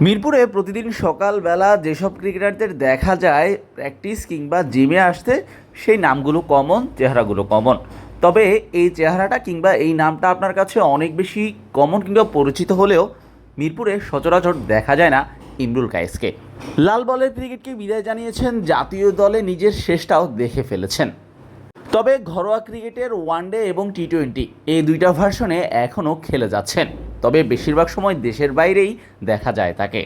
মিরপুরে প্রতিদিন সকালবেলা যেসব ক্রিকেটারদের দেখা যায় প্র্যাকটিস কিংবা জিমে আসতে, সেই নামগুলো কমন চেহারাগুলো কমন তবে এই চেহারাটা কিংবা এই নামটা আপনার কাছে অনেক বেশি কমন কিংবা পরিচিত হলেও মিরপুরে সচরাচর দেখা যায় না ইমরুল কায়েসকে। লাল বলের ক্রিকেটকে বিদায় জানিয়েছেন জাতীয় দলে নিজের শেষটাও দেখে ফেলেছেন। তবে ঘরোয়া ক্রিকেটের ওয়ানডে এবং টি টোয়েন্টি, এই দুইটা ভার্সনে এখনও খেলে যাচ্ছেন। তবে বেশিরভাগ সময় দেশের বাইরেই দেখা যায় তাকে।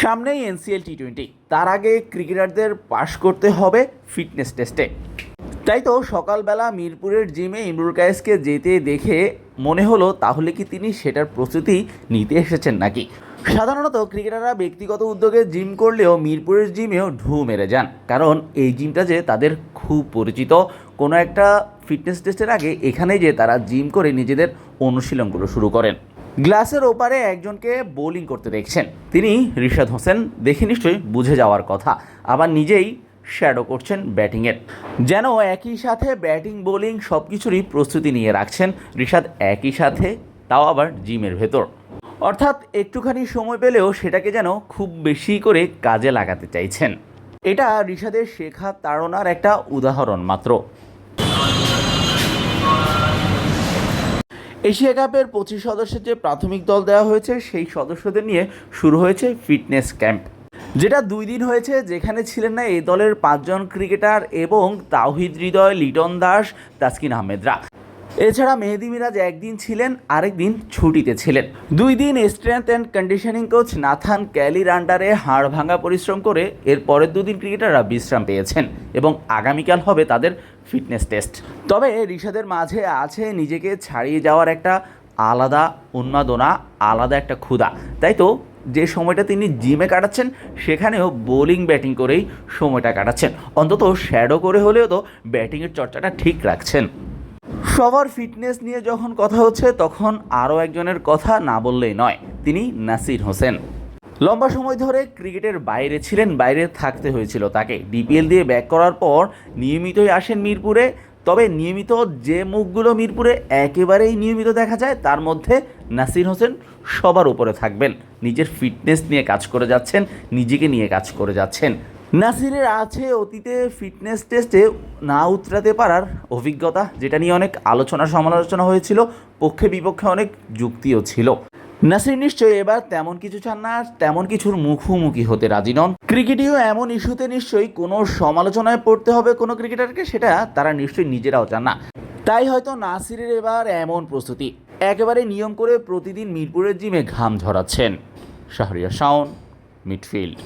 সামনেই এনসিএল টি টোয়েন্টি তার আগে ক্রিকেটারদের পাশ করতে হবে ফিটনেস টেস্টে। তাই তো সকালবেলা মিরপুরের জিমে ইমরুল কায়েসকে যেতে দেখে মনে হলো, তাহলে কি তিনি সেটার প্রস্তুতি নিতে এসেছেন নাকি? সাধারণত ক্রিকেটাররা ব্যক্তিগত উদ্যোগে জিম করলেও মিরপুরের জিমেও ঢু মেরে যান। কারণ এই জিমটা যে তাদের খুব পরিচিত, কোনো একটা ফিটনেস টেস্টের আগে এখানে যে তারা জিম করে নিজেদের অনুশীলনগুলো শুরু করেন। গ্লাসের ওপারে একজনকে বোলিং করতে দেখছেন। তিনি রিশাদ হোসেন, দেখে নিশ্চয়ই বুঝে যাওয়ার কথা। আবার নিজেই শ্যাডো করছেন ব্যাটিংয়ের যেন একই সাথে ব্যাটিং বোলিং সব কিছুরই প্রস্তুতি নিয়ে রাখছেন রিশাদ, একই সাথে, তাও আবার জিমের ভেতর। অর্থাৎ একটুখানি সময় পেলেও সেটাকে যেন খুব বেশি করে কাজে লাগাতে চাইছেন। এটা ঋষাদের শেখা, তাড়নার একটা উদাহরণ মাত্র। এশিয়া কাপের পঁচিশ সদস্যের যে প্রাথমিক দল দেওয়া হয়েছে, সেই সদস্যদের নিয়ে শুরু হয়েছে ফিটনেস ক্যাম্প। যেটা দুই দিন হয়েছে, যেখানে ছিলেন না এই দলের পাঁচজন ক্রিকেটার এবং তাওহিদ হৃদয়, লিটন দাস, তাসকিন আহমেদরা। এছাড়া মেহেদি মিরাজ একদিন ছিলেন আরেক দিন ছুটিতে ছিলেন। দুই দিন strength and conditioning coach Nathan ক্যালির আন্ডারে হাড় ভাঙা পরিশ্রম করে এর পরের দুদিন ক্রিকেটাররা বিশ্রাম পেয়েছেন এবং আগামীকাল হবে তাদের ফিটনেস টেস্ট তবে ঋষাদের মাঝে আছে নিজেকে ছাড়িয়ে যাওয়ার একটা আলাদা উন্মাদনা, আলাদা একটা ক্ষুধা। তাই তো, যে সময়টা তিনি জিমে কাটাচ্ছেন, সেখানেও বোলিং ব্যাটিং করেই সময়টা কাটাচ্ছেন। অন্তত শ্যাডো করে হলেও তো ব্যাটিংয়ের চর্চাটা ঠিক রাখছেন। সবার ফিটনেস নিয়ে যখন কথা হচ্ছে, তখন আরও একজনের কথা না বললেই নয়। তিনি নাসির হোসেন। লম্বা সময় ধরে ক্রিকেটের বাইরে ছিলেন, বাইরে থাকতে হয়েছিল তাকে। ডিপিএল দিয়ে ব্যাক করার পর নিয়মিতই আসেন মিরপুরে, তবে নিয়মিত যে মুখগুলো মিরপুরে একেবারেই নিয়মিত দেখা যায়, তার মধ্যে নাসির হোসেন সবার উপরে থাকবেন। নিজের ফিটনেস নিয়ে কাজ করে যাচ্ছেন, নিজেকে নিয়ে কাজ করে যাচ্ছেন। নাসিরের আছে অতীতে ফিটনেস টেস্টে না উতরাতে পারার অভিজ্ঞতা, যেটা নিয়ে অনেক আলোচনা সমালোচনা হয়েছিল, পক্ষে বিপক্ষে অনেক যুক্তিও ছিল। নাসির নিশ্চয়ই এবার তেমন কিছু চান না, তেমন কিছুর মুখোমুখি হতে রাজি নন। ক্রিকেটেও এমন ইস্যুতে নিশ্চয়ই কোনো সমালোচনায় পড়তে হবে কোনো ক্রিকেটারকে, সেটা তারা নিশ্চয়ই নিজেরাও চান না। তাই হয়তো নাসিরের এবার এমন প্রস্তুতি। একেবারে নিয়ম করে প্রতিদিন মিরপুরের জিমে ঘাম ঝরাচ্ছেন শাহরিয়া শাওন, মিডফিল্ড।